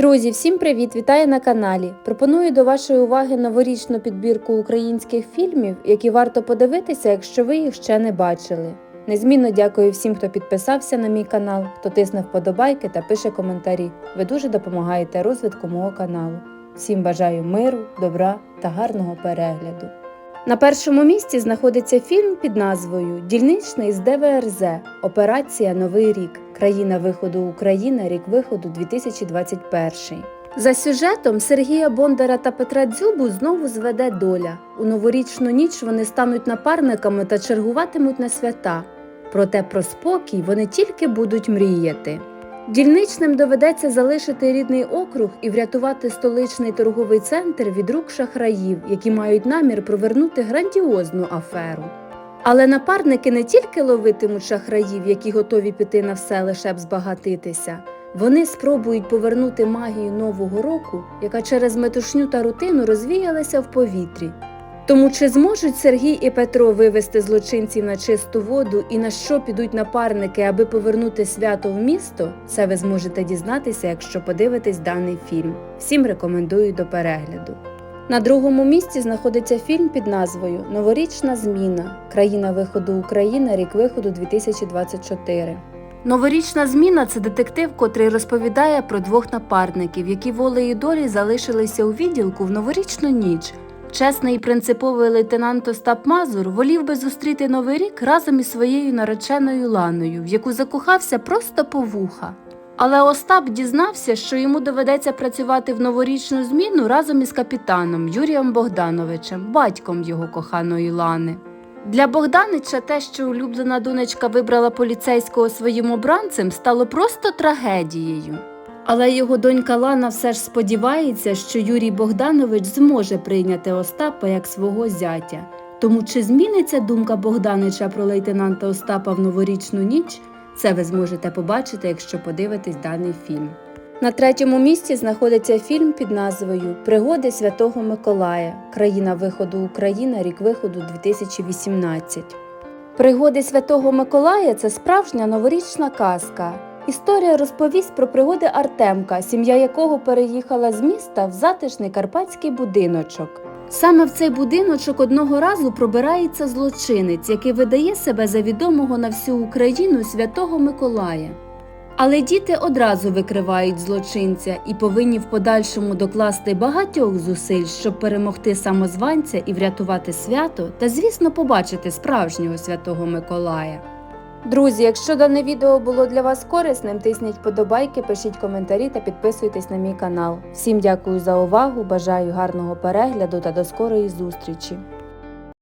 Друзі, всім привіт! Вітаю на каналі. Пропоную до вашої уваги новорічну підбірку українських фільмів, які варто подивитися, якщо ви їх ще не бачили. Незмінно дякую всім, хто підписався на мій канал, хто тисне вподобайки та пише коментарі. Ви дуже допомагаєте розвитку мого каналу. Всім бажаю миру, добра та гарного перегляду. На першому місці знаходиться фільм під назвою Дільничний з ДВРЗ Операція Новий рік. Країна виходу України, рік виходу 2021. За сюжетом Сергія Бондара та Петра Дзюбу знову зведе доля. У новорічну ніч вони стануть напарниками та чергуватимуть на свята. Проте про спокій вони тільки будуть мріяти. Дільничним доведеться залишити рідний округ і врятувати столичний торговий центр від рук шахраїв, які мають намір провернути грандіозну аферу. Але напарники не тільки ловитимуть шахраїв, які готові піти на все лише б збагатитися. Вони спробують повернути магію Нового року, яка через метушню та рутину розвіялася в повітрі. Тому чи зможуть Сергій і Петро вивести злочинців на чисту воду і на що підуть напарники, аби повернути свято в місто, це ви зможете дізнатися, якщо подивитесь даний фільм. Всім рекомендую до перегляду. На другому місці знаходиться фільм під назвою Новорічна зміна. Країна виходу України, рік виходу 2024. Новорічна зміна це детектив, котрий розповідає про двох напарників, які волею долі залишилися у відділку в новорічну ніч. Чесний і принциповий лейтенант Остап Мазур волів би зустріти новий рік разом із своєю нареченою Ланою, в яку закохався просто по вуха. Але Остап дізнався, що йому доведеться працювати в новорічну зміну разом із капітаном Юрієм Богдановичем, батьком його коханої Лани. Для Богданича те, що улюблена донечка вибрала поліцейського своїм обранцем, стало просто трагедією. Але його донька Лана все ж сподівається, що Юрій Богданович зможе прийняти Остапа як свого зятя. Тому чи зміниться думка Богданича про лейтенанта Остапа в новорічну ніч? Це ви зможете побачити, якщо подивитесь даний фільм. На третьому місці знаходиться фільм під назвою Пригоди Святого Миколая. Країна виходу Україна, рік виходу 2018. Пригоди Святого Миколая це справжня новорічна казка. Історія розповість про пригоди Артемка, сім'я якого переїхала з міста в затишний карпатський будиночок. Саме в цей будиночок одного разу пробирається злочинець, який видає себе за відомого на всю Україну святого Миколая. Але діти одразу викривають злочинця і повинні в подальшому докласти багатьох зусиль, щоб перемогти самозванця і врятувати свято та, звісно, побачити справжнього святого Миколая. Друзі, якщо дане відео було для вас корисним, тисніть подобайки, пишіть коментарі та підписуйтесь на мій канал. Всім дякую за увагу, бажаю гарного перегляду та до скорої зустрічі!